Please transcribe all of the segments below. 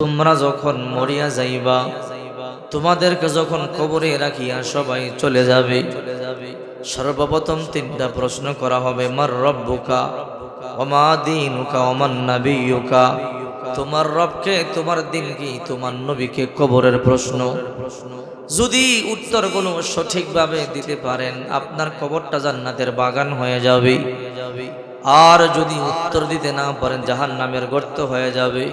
তোমরা যখন মরিয়া যাইবা, তোমাদেরকে যখন কবরে রাখিয়া সবাই চলে যাবে। সর্বপ্রথম তিনটা প্রশ্ন করা হবে, মার রব্বুকা, ওমা দিনুকা ওমান নাবিয়ুকা। তোমার রবকে, তোমার দিন কি তোমার নবীকে কবরের প্রশ্ন। যদি উত্তর উত্তরগুলো সঠিকভাবে দিতে পারেন, আপনার কবরটা জান্নাতের বাগান হয়ে যাবে। আর যদি উত্তর দিতে না পারেন জাহান নামের গর্ত হয়ে যাবে।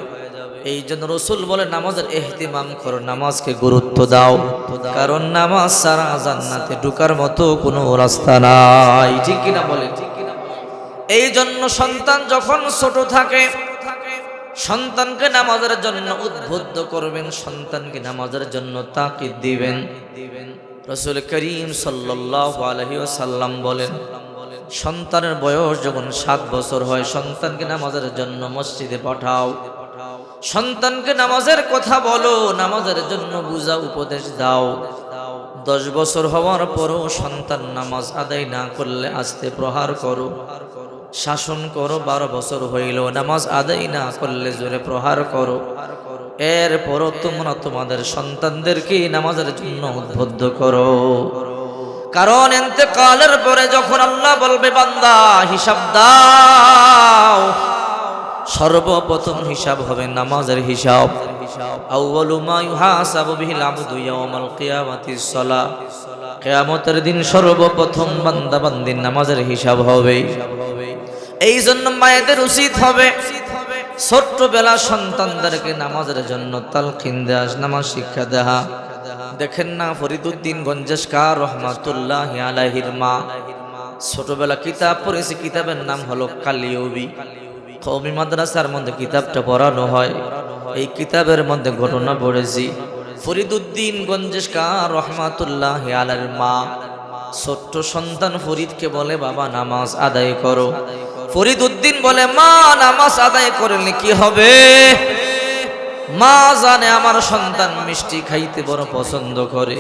এই জন্য রসুল বলে, নামাজের এহতিমাম করো, নামাজকে গুরুত্ব দাও। কারণ নামাজ সারা জান্নাতে ঢুকার মতো কোনো রাস্তা নাই। ঠিক কিনা বলে এই জন্য সন্তান যখন ছোট থাকে, সন্তানকে নামাজের জন্য উদ্বুদ্ধ করবেন, সন্তানকে নামাজের জন্য তাকিদ দিবেন। রসুল করিম সাল্লাম বলেন, সন্তানের বয়স যখন সাত বছর হয়, সন্তানকে নামাজের জন্য মসজিদে পাঠাও। সন্তানকে নামাজের কথা বলো, নামাজের জন্য বুঝা উপদেশ দাও। দশ বছর হওয়ার পরও সন্তান নামাজ আদায় না করলে আস্তে প্রহার করো। শাসন করো, বারো বছর হইল, নামাজ আদায় না করলে জোরে প্রহার করো। এরপরও তোমরা তোমাদের সন্তানদেরকে নামাজের জন্য উদ্বুদ্ধ করো। কারণ এতেকালের পরে যখন আল্লাহ বলবে, বান্দা, হিসাব দাও। সর্বপ্রথম হিসাব হবে নামাজের হিসাব। কিয়ামতের দিন সর্বপ্রথম বান্দা বান্দির নামাজের হিসাব হবে। এই জন্য মায়েদের উচিত হবে ছোট্টবেলা সন্তানদেরকে নামাজের জন্য তালকিন দেয়া, নামাজ শিক্ষা দেয়া। দেখেন না ফরিদুদ্দিন গঞ্জেশকার রহমাতুল্লাহ আলাহির মা। ছোটবেলা কিতাব পড়েছে, কিতাবের নাম হলো কালিয়বি কৌমি মাদ্রাসার মধ্যে কিতাবটা পড়ানো হয়। এই কিতাবের মধ্যে ঘটনা পড়েছি। ফরিদুদ্দিন গঞ্জেশকার রহমাতুল্লাহ আলার মা। ছোট্ট সন্তান ফরিদকে বলে, বাবা, নামাজ আদায় করো। ফরিদুদ্দিন বলে, মা, নামাজ আদায় করলে কি হবে? মা জানে, আমার সন্তান মিষ্টি খাইতে বড় পছন্দ করে।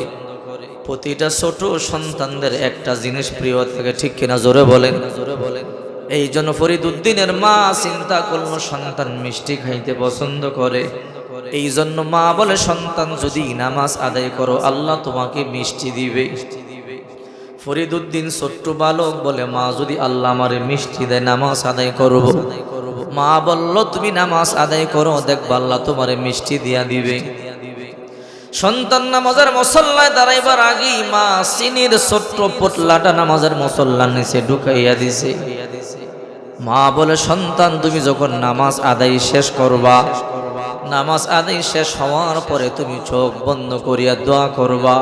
প্রতিটা ছোট সন্তানদের একটা জিনিস প্রিয় থাকে, ঠিক কিনা? জোরে বলেন জোরে বলেন। এই জন্য ফরিদুদ্দিনের মা চিন্তা করল, সন্তান মিষ্টি খাইতে পছন্দ করে। এই জন্য মা বলে, সন্তান, যদি নামাজ আদায় করো, আল্লাহ তোমাকে মিষ্টি দিবে। ফরিদুদ্দিন ছোট্ট বালক বলে, মা, যদি আল্লাহ আমারে মিষ্টি দেয়, নামাজ আদায় করব। মা বলল, তুমি নামাজ আদায় করো, দেখবা আল্লাহ তোমারে মিষ্টি দিয়া দিবে। সন্তান নামাজের মসল্লায় দাঁড়াইবার আগেই মা চিনির ছোট্ট পোটলাটা নামাজের মসল্লার নিচে ঢুকাইয়া দিছে। মা বলে, সন্তান, তুমি যখন নামাজ আদায় শেষ করবা, নামাজ আদায় শেষ হওয়ার পরে তুমি চোখ বন্ধ করিয়া দোয়া করবা।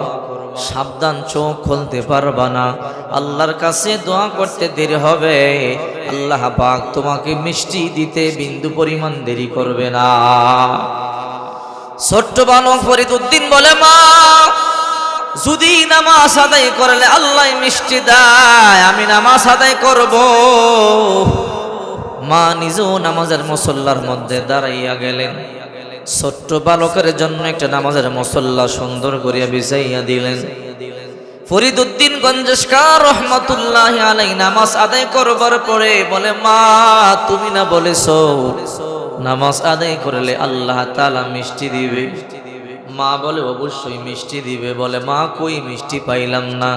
সাবধান চোখ খুলতে পারবা না। আল্লাহর কাছে দোয়া করতে দেরি হবে। আল্লাহ পাক তোমাকে মিষ্টি দিতে বিন্দু পরিমাণ দেরি করবে না। ছোট্ট বালক ফরিদুদ্দিন বলে, মা, যদি নামাজ আদায় করলে আল্লাহ মিষ্টি দেয়, আমি নামাজ আদায় করব। মা নিজেও নামাজের মুসল্লার মধ্যে দাঁড়াইয়া গেলেন। ছোট্ট বালকের জন্য একটা নামাজের মুসল্লা সুন্দর করিয়া বিছাইয়া দিলেন। ফরিদুদ্দিন গঞ্জেশকার রহমতুল্লাহ আলাই নামাজ আদায় করবার পরে বলে, মা, তুমি না বলেছ নামাজ আদায় করলে আল্লাহ তালা মিষ্টি দিবে। মা বলে, অবশ্যই মিষ্টি দিবে। বলে, মা, কই মিষ্টি পাইলাম না?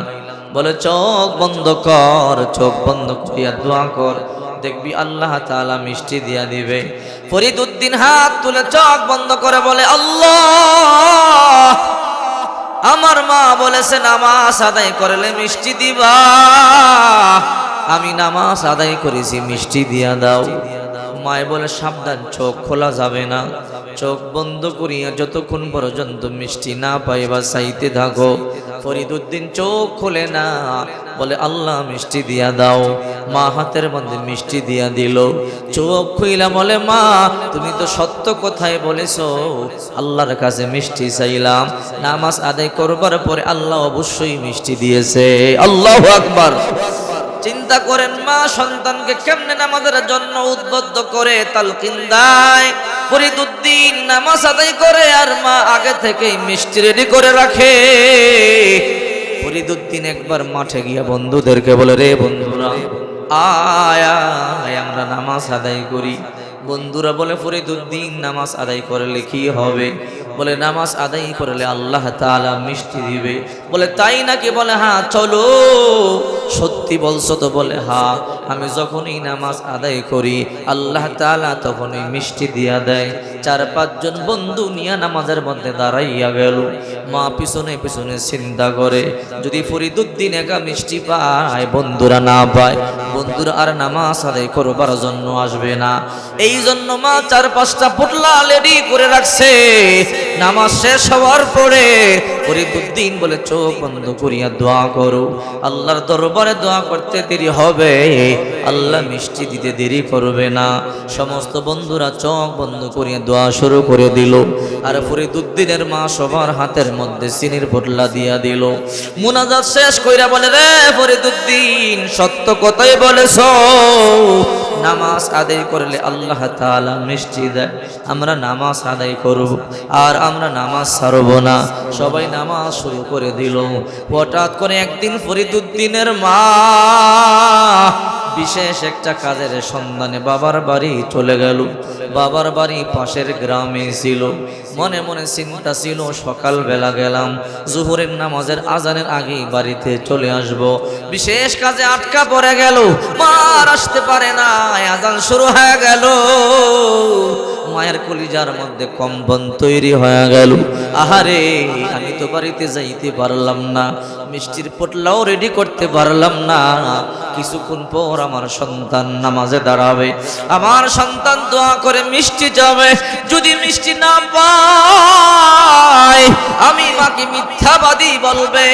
বলে, চোখ বন্ধ কর, চোখ বন্ধ করিয়া দোয়া কর। দেখবি আল্লাহ তালা মিষ্টি দিয়া দিবে। ফরিদুদ্দিন হাত তুলে চোখ বন্ধ করে বলে, আল্লাহ, আমার মা বলেছে নামাজ আদায় করলে মিষ্টি দিবা। আমি নামাজ আদায় করেছি, মিষ্টি দিয়া দাও। মায় বলে সাবধান, চোখ খোলা যাবে না। চোখ বন্ধ করিয়া যতক্ষণ পর্যন্ত মিষ্টি না পাইবা, চাইতে থাকো। ফরিদুদ্দিন চোখ খোলে না, বলে, আল্লাহ মিষ্টি দিয়া দাও। মা হাতের মধ্যে মিষ্টি দিয়া দিল। চোখ খুইলা বলে, মা, তুমি তো সত্য কথাই বলেছ। আল্লাহর কাছে মিষ্টি চাইলাম। নামাজ আদায় করবার পরে আল্লাহ অবশ্যই মিষ্টি দিয়েছে। আল্লাহ আকবার। চিন্তা করেন, মা সন্তানকে কেমনে নামাজের জন্য উদ্বুদ্ধ করে? তালকিন দেয় ফরিদুদ্দিন নামাজ আদায় করে আর মা আগে থেকেই মিষ্টি রেডি করে রাখে। ফরিদুদ্দিন একবার মাঠে গিয়া বন্ধুদেরকে বলে, রে বন্ধুরা, আয় আয়, আমরা নামাজ আদায় করি। বন্ধুরা বলে, ফরিদুদ্দিন, নামাজ আদায় করলে কি হবে? বলে, নামাজ আদায় করলে আল্লাহ তাআলা মিষ্টি দিবে। বলে, তাই নাকি? বলে হ্যাঁ চলো। সত্যি বলছো তো, বলে হ্যাঁ। আমি যখনই নামাজ আদায় করি, আল্লাহ তাআলা তখনই মিষ্টি দিয়া দেয়। চার পাঁচজন বন্ধু নিয়ে নামাজের মধ্যে দাঁড়াইয়া গেল। মা পিছনে পিছনে চিন্তা করে, যদি ফরিদুদ্দিন একা মিষ্টি পায়, বন্ধুরা না পায়, বন্ধুরা আর নামাজ আদায় করবার জন্য আসবে না। এই জন্য মা চার পাঁচটা পুটলা রেডি করে রাখছে। নামাজ শেষ হওয়ার পরে ফরিদুদ্দিন বলে, চোখ বন্ধ করিয়া দোয়া করো। আল্লাহর দরবারে দোয়া করতে দেরি হবে। আল্লাহ মিষ্টি দিতে দেরি করবে না। সমস্ত বন্ধুরা চোখ বন্ধ করিয়া দোয়া শুরু করে দিল। আর ফরিদুদ্দিনের মা সবার হাতের মধ্যে চিনির পোটলা দিয়া দিল। মুনাজাত শেষ কইরা বলে, রে ফরিদুদ্দিন সত্য কথাই বলেছ। নামাজ আদায় করলে আল্লাহ তাআলা মিষ্টি দেয় আমরা নামাজ আদায় করব আর আমরা নামাজ ছাড়ব না। সবাই নামাজ শুরু করে দিল। হঠাৎ করে একদিন ফরিদুদ্দিনের মা বিশেষ একটা কাজের সন্ধানে বাবার বাড়ি চলে গেল। বাবার বাড়ি পাশের গ্রামে ছিল। মনে মনে চিন্তা ছিল, সকালবেলা গেলাম। জুহুরের নামাজের আজানের আগেই বাড়িতে চলে আসব। বিশেষ কাজে আটকা পড়ে গেল। মার আসতে পারে না, আজান শুরু হয়ে গেল। মায়ের কলিজার মধ্যে কম্পন তৈরি হয়ে গেল। আহারে, আমি তো বাড়িতে যাইতে পারলাম না। মিষ্টির পোটলাও রেডি করতে পারলাম না। কিছুক্ষণ পর আমার সন্তান নামাজে দাঁড়াবে। আমার সন্তান দোয়া করে মিষ্টি যাবে। যদি মিষ্টি না পায়, আমি মাকে মিথ্যাবাদী বলবে,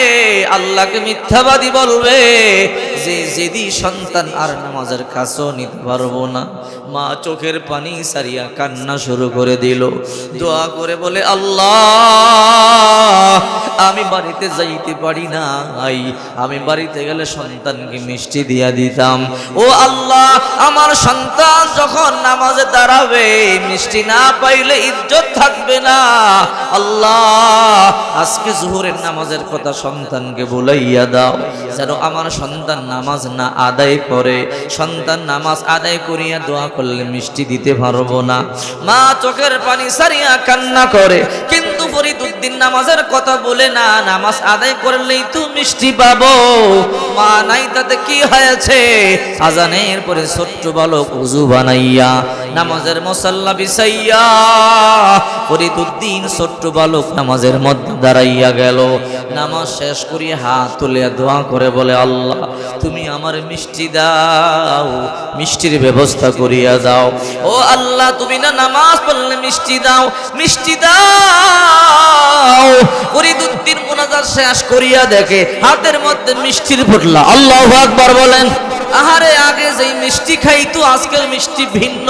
আল্লাহকে মিথ্যাবাদী বলবে। যে যেদি সন্তান আর নামাজের কাছেও নিতে পারব না মা চোখের পানি সারিয়া কান্না শুরু করে দিল। দোয়া করে বলে, আল্লাহ, আমি বাড়িতে যাইতে পারি না আই আমি বাড়িতে গেলে সন্তানকে মিষ্টি দিয়া দিতাম। ও আল্লাহ, আমার সন্তান যখন নামাজে দাঁড়াবে, মিষ্টি না পাইলে ইজ্জত থাকবে না। আল্লাহ, আজকে জোহরের নামাজের কথা সন্তানকে বলাইয়া দাও। যেন আমার সন্তান নামাজ না আদায় করে। সন্তান নামাজ আদায় করিয়া দোয়া করলে মিষ্টি দিতে পারব না। মা চোখের পানি সারিয়া কান্না করে, কিন্তু ফরিদুদ্দিন নামাজের কথা বলে, না, নামাজ আদায় করলেই তো মিষ্টি পাবো। মা, নাই, তাতে কি হয়েছে? আজানের পরে ছোট্ট বালক উজু বানাইয়া নামাজের মশাল্লা বিছাইয়া ফরিদুদ্দিন ছোট্ট বালক নামাজের মধ্যে দাঁড়াইয়া গেল। নামাজ শেষ করিয়া হাত তুলিয়া দোয়া করে বলে, আল্লাহ, তুমি আমার মিষ্টি দাও, মিষ্টির ব্যবস্থা করিয়া দাও। ও আল্লাহ, তুমি না নামাজ পড়লে মিষ্টি দাও? মিষ্টি দাও। ফরিদুদ্দিন মোনাজাত শেষ করিয়া দেখে হাতের মধ্যে মিষ্টির ফুটলা। আল্লাহ আকবার, বলেন। আহারে, আগে যেই মিষ্টি খাইতো, আজকের মিষ্টি ভিন্ন।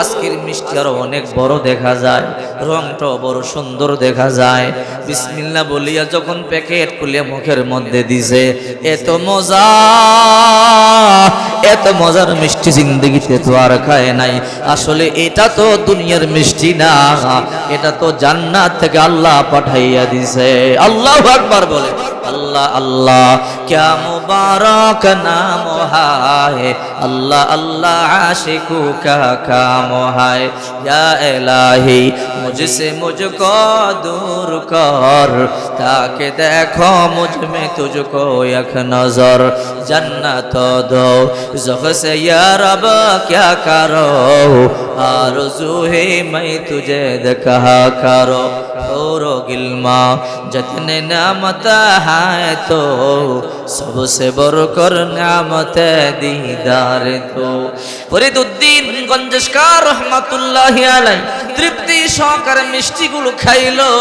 আজকের মিষ্টি আরও অনেক বড় দেখা যায়, রংটাও বড় সুন্দর দেখা যায়। বিসমিল্লা বলিয়া যখন প্যাকেট খুলে মুখের মধ্যে দিছে, এত মজা, এত মজার মিষ্টি জিন্দগিতে তো আর খায় নাই। আসলে এটা তো দুনিয়ার মিষ্টি না, এটা তো জান্নাত থেকে আল্লাহ পাঠাইয়া দিছে। আল্লাহ আকবার বলে। अल्लाह अल्लाह, क्या मुबारक नाम है अल्लाह अल्लाह, आशिकू का काम है या इलाही, मुझसे मुझको दूर कर, ताकि देखो मुझमें तुझको एक नज़र। जन्नत दो जुख से या रब क्या करो? आरज़ू है मैं तुझे कहा करो। और गिलमा, जितने नामत तो सबसे बरकर नामत दीदार तो ফরিদুদ্দিন গঞ্জেশকার রহমাতুল্লাহ আলাই তৃপ্তি সহকারে মিষ্টিগুলো খাইলো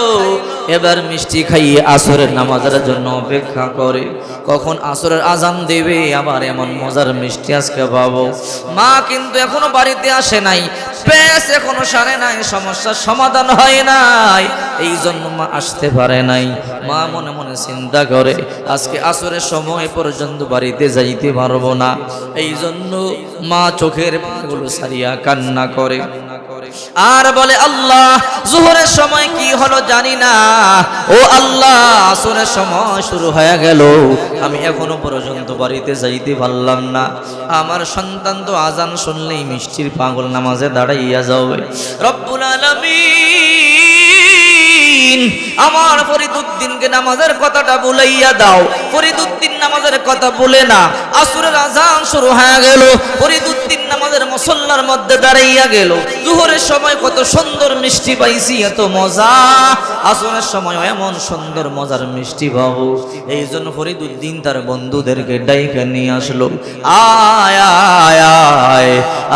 এবার মিষ্টি খাইয়ে আসরের নামাজের জন্য অপেক্ষা করে। কখন আসরের আজান দেবে? আবার এমন মজার মিষ্টি আজকে পাবো। মা কিন্তু এখনও বাড়িতে আসে নাই। পেস এখনও সারে নাই। সমস্যার সমাধান হয় নাই। এই জন্য মা আসতে পারে নাই। মা মনে মনে চিন্তা করে, আজকে আসরের সময় পর্যন্ত বাড়িতে যাইতে পারব না। এই জন্য মা চোখের পাগুলো সারিয়া কান্না করে। আর বলে, আল্লাহ, জোহরের সময় কি হলো জানি না। ও আল্লাহ, আসরের সময় শুরু হয়ে গেল। আমি এখনও পর্যন্ত বাড়িতে যাইতে পারলাম না। আমার সন্তান তো আজান শুনলেই মিষ্টির পাগল নামাজে দাঁড়াইয়া যাবে। রব্বুল আলামিন, আমার ফরিদুদ্দিনকে নামাজের কথাটা বলাইয়া দাও। ফরিদুদ্দিন নামাজের কথা বলে না। আসরের আজান শুরু হয়ে গেল। ফরিদুদ্দিন নামাজের মুসল্লার মধ্যে দাঁড়াইয়া গেল। জুহরের সময় কত সুন্দর মিষ্টি পাইছি, এত মজা। আসরের সময় এমন সুন্দর মজার মিষ্টি পাবো। এই জন্য ফরিদুদ্দিন তার বন্ধুদেরকে ডাইকে নিয়ে আসলো। আয়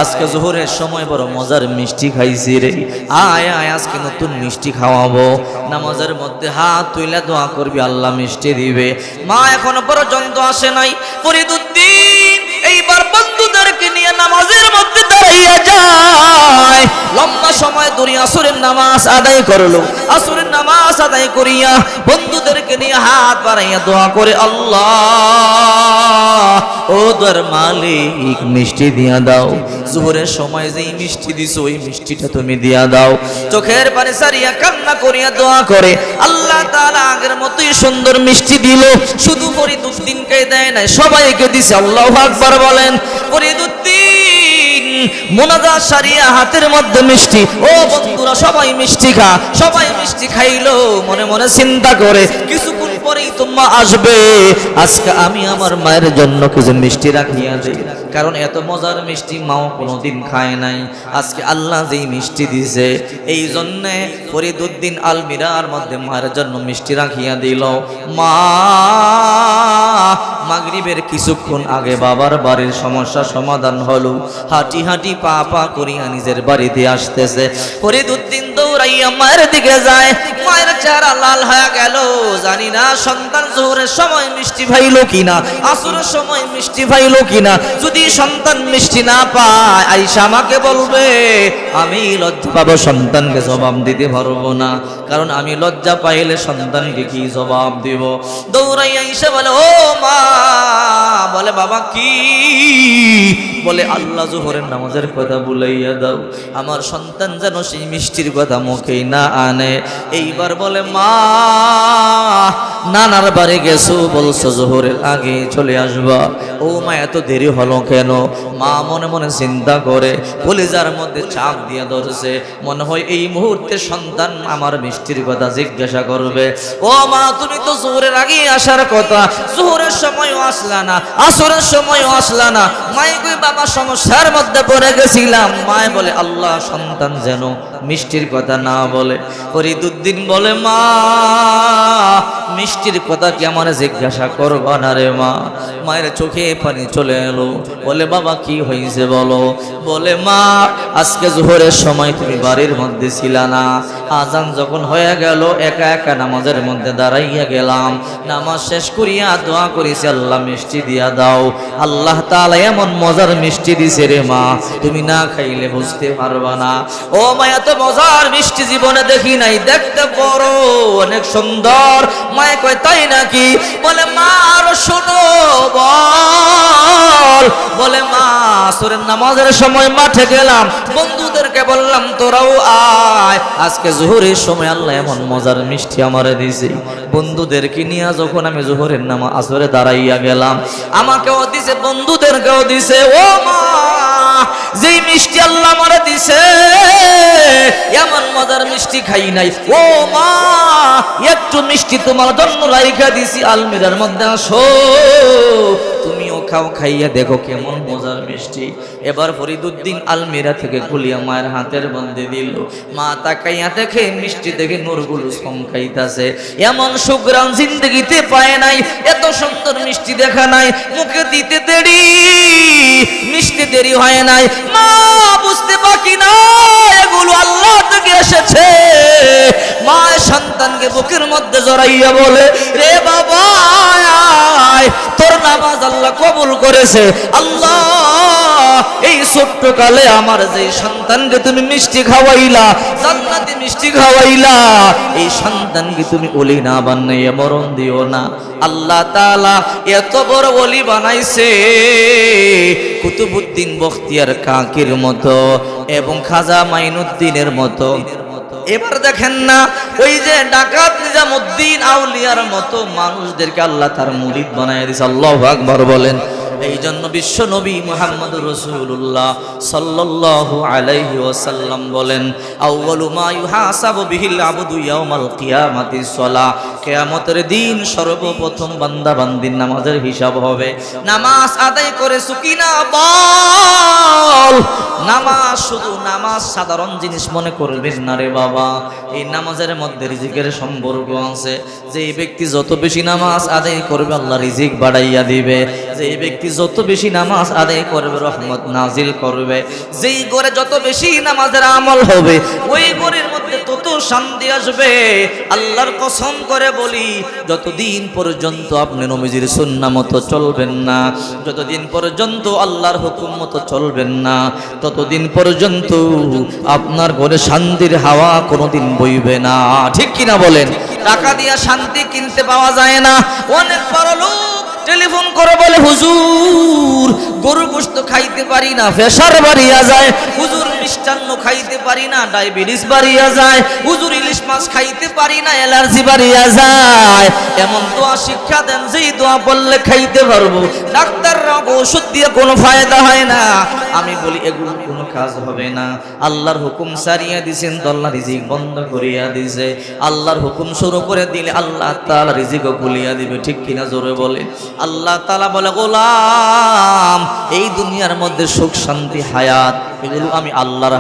আজকে জোহরের সময় বড় মজার মিষ্টি খাইছি রে। আয় আয়, আজকে নতুন মিষ্টি খাওয়াবো। নামাজের মধ্যে হাত তুইলা দোয়া করবি, আল্লাহ মিষ্টি দিবে। মা এখনও পর্যন্ত আসে নাই। নিয়ে নামাজের মধ্যে দাঁড়াইয়া যায়। লম্বা সময় ধরে আসরের নামাজ আদায় করল। আসরের নামাজ আদায় করিয়া বন্ধুদেরকে নিয়ে হাত বাড়াইয়া দোয়া করে, আল্লাহ, ও দর মালিক, মিষ্টি দিয়া দাও। জোহরের সময় যেই মিষ্টি দিছো, ওই মিষ্টিটা তুমি দিয়া দাও। চোখের পানি সারিয়া কান্না করিয়া দোয়া করে, আল্লাহ তাআলা আগের মতোই সুন্দর মিষ্টি দিল। শুধু ফরিদুদ্দিনকে দেয় নাই, সবাইকে দিছে। আল্লাহু আকবার বলেন ফরিদুদ্দিন মোনাজা সারিয়া হাতের মধ্যে মিষ্টি। ও বন্ধুরা, সবাই মিষ্টি খা, সবাই মিষ্টি খাইলো, মনে মনে চিন্তা করে, কিছুক্ষণ পরেই তোমা আসবে। আজকে আমি আমার মায়ের জন্য কিছু মিষ্টি রাখিয়া দিই। কারণ এত মজার মিষ্টি মাও কোনোদিন খায় নাই। আজকে আল্লাহ যেই মিষ্টি দিছে, এই জন্যে ফরিদুদ্দিন আলমিরার মধ্যে মায়ের জন্য মিষ্টি রাখিয়া দিল। মা, মাগরিবের কিছুক্ষণ আগে বাবার বাড়ির সমস্যা সমাধান হলো। হাঁটি হাঁটি পা পা করিয়া নিজের বাড়িতে আসতেছে। ফরিদুদ্দিন দৌড়াইয়া মায়ের দিকে যায়। মায়ের চেহারা লাল হয়ে গেল। জানি না সন্তান জোহরের সময় মিষ্টি ভাইলো কিনা? আসরের সময় মিষ্টি ভাইলো কিনা? যদি সন্তান মিষ্টি না পায়, আইসা আমাকে বলবে, আমি লজ্জা পাবো, সন্তানকে জবাব দিতে পারব না। কারণ আমি লজ্জা পাইলে সন্তানকে কি জবাব দিব? দৌড়াইয়া আইসা বলে, ও মা। বলে, বাবা, কি? বলে, আল্লাহ জোহরের নামাজের কথা বুলাইয়া দাও। আমার সন্তান যেন সেই মিষ্টির কথা মুখেই না আনে। এইবার বলে, মা নানার বাড়ি গেছো, বলছো, জোহরের আগে চলে আসবা। ও মা, এত দেরি হলো কেন? মা মনে মনে চিন্তা করে, কলিজার মধ্যে চাপ দিয়ে ধরছে। মনে হয় এই মুহূর্তে সন্তান আমার মিষ্টির কথা জিজ্ঞাসা করবে। ও মা, তুমি তো জোহরের আগে আসার কথা। জোহরের সময়ও আসলা না, আসরের সময়ও আসলা না। মাই বাবা, সমস্যার মধ্যে পড়ে গেছিলাম। মায় বলে, আল্লাহ সন্তান যেন মিষ্টির কথা না বলে। ফরিদুদ্দিন বলে, মা, মিষ্টির কথা কি আমার জিজ্ঞাসা করবা না রে মা? মায়ের চোখে পানি চলে এলো। বলে, বাবা, কি হয়েছে বলো? বলে, মা, আজকে জোহরের সময় তুমি বাড়ির মধ্যে ছিলা না। আজান যখন হয়ে গেল, একা একা নামাজের মধ্যে দাঁড়াইয়া গেলাম। নামাজ শেষ করিয়া দোয়া করেছি, আল্লাহ মিষ্টি দিয়া দাও। আল্লাহ তাআলা এমন মজার মিষ্টি দিছে রে মা, তুমি না খাইলে বুঝতে পারবা না। ও মা মজার মিষ্টি জীবনে দেখি নাই। দেখতে বড়, অনেক সুন্দর। মায়ে কয়, তাই নাকি? বলে, মা, আরও শোনো, বল। মা, আসরের নামাজের সময় মাঠে গেলাম। বন্ধুদেরকে বললাম, তোরাও আয়। আজকে জোহরের সময় আল্লাহ এমন মজার মিষ্টি আমারে দিছে বন্ধুদেরকে নিয়ে যখন আমি জোহরের নামা আসরে দাঁড়াইয়া গেলাম, আমাকেও দিছে, বন্ধুদেরকেও দিছে, ও মা যেই মিষ্টি আল্লাহ মারা দিছে এমন মজার মিষ্টি খাই নাই। ও মা, একটু মিষ্টি তোমার জন্য রাইখা দিছি, আলমিরার মধ্যে আসো। তুমিও খাও, খাইয়া দেখো কেমন মজার মিষ্টি। এবার ফরিদুদ্দিন আলমিরা থেকে খুলিয়া মায়ের হাতের বন্দে দিল। মা তাকাইয়া দেখে মিষ্টি দেখে নূরগুলো চমকাইতাছে। এমন সুগ্রাম জিন্দগিতে পায় নাই, এত সুন্দর মিষ্টি দেখা নাই, মুখে দিতে দেরি, মিষ্টি দেরি হয় নাই। মা বুঝতে বাকি না এগুলো আল্লাহ থেকে এসেছে। মা সন্তানকে বুকের মধ্যে জড়াইয়া বলে, রে বাবা তোর নামাজ আল্লাহ কবুল করেছে। আল্লাহ, এই ছোট্ট কালে আমার যে সন্তানকে তুমি মিষ্টি খাওয়াইলা, জান্নাতি মিষ্টি খাওয়াইলা, এই সন্তানকে তুমি ওলি না বানাইয়া মরণ দিও না। আল্লাহ তাআলা এত বড় ওলি বানাইছে কুতুবুদ্দিন বখতিয়ার কাকির মতো এবং খাজা মাইনুদ্দিনের মতো। এবার দেখেন না, ওই যে ডাকাত নিজামুদ্দিন আউলিয়ার মতো মানুষদেরকে আল্লাহ তার মুরিদ বানায় দিছে। আল্লাহ আকবর বলেন। এই জন্য বিশ্ব নবী মুহাম্মদ রসুল্লাহ সাল্লাল্লাহু আলাইহি ওয়াসাল্লাম বলেন কিয়ামতের দিন সর্বপ্রথম বান্দা বান্দির নামাজের হিসাব হবে। নামাজ আদায় করে সুকিনা বল। নামাজ শুধু নামাজ সাধারণ জিনিস মনে করবেন না রে বাবা। এই নামাজের মধ্যে রিজিকের সম্পর্ক আছে। যে ব্যক্তি যত বেশি নামাজ আদায় করবে, আল্লাহ রিজিক বাড়াইয়া দিবে। যে এই ব্যক্তি যত বেশি নামাজ আদায় করবে, রহমত নাজিল করবে। যেই ঘরে যত বেশি নামাজের আমল হবে, ওই ঘরের মধ্যে তত শান্তি আসবে। আল্লাহর কসম করে বলি, যতদিন পর্যন্ত আপনি নবীজির সুন্না মতো চলবেন না, যতদিন পর্যন্ত আল্লাহর হুকুম মতো চলবেন না, ততদিন পর্যন্ত আপনার ঘরে শান্তির হাওয়া কোনোদিন বইবে না। ঠিক কিনা বলেন? টাকা দিয়া শান্তি কিনতে পাওয়া যায় না। অনেক বড় লোক টেলিফোন করে বলে হুজুর গরু গোস্ত খাইতে পারি না ফেসার বাড়িয়া যায়। হুজুর মিষ্টান্ন খাইতে পারি না, ডায়াবেটিস বাড়িয়া যায়, হুজুর ইলিশ মাছ খাইতে পারি না, অ্যালার্জি বাড়িয়া যায়। এমন দোয়া শিক্ষা দেন, যেই দোয়া বললে খাইতে পারব। ডাক্তাররা ওষুধ দিয়ে কোনো ফায়দা হয় না। আমি বলি, এগুলো কোনো কাজ হবে না। আল্লাহর হুকুম সারিয়া দিছেন আল্লাহ রিজিক বন্ধ করিয়া দিছে। আল্লাহর হুকুম শুরু করে দিলে আল্লাহ তাআলা রিজিকও খুলিয়া দিবে, ঠিক কিনা জোরে বলে আল্লাহ তাআলা বলে, গোলাম, এই দুনিয়ার মধ্যে সুখ শান্তি, হায়াত এগুলো আমি আল্লাহর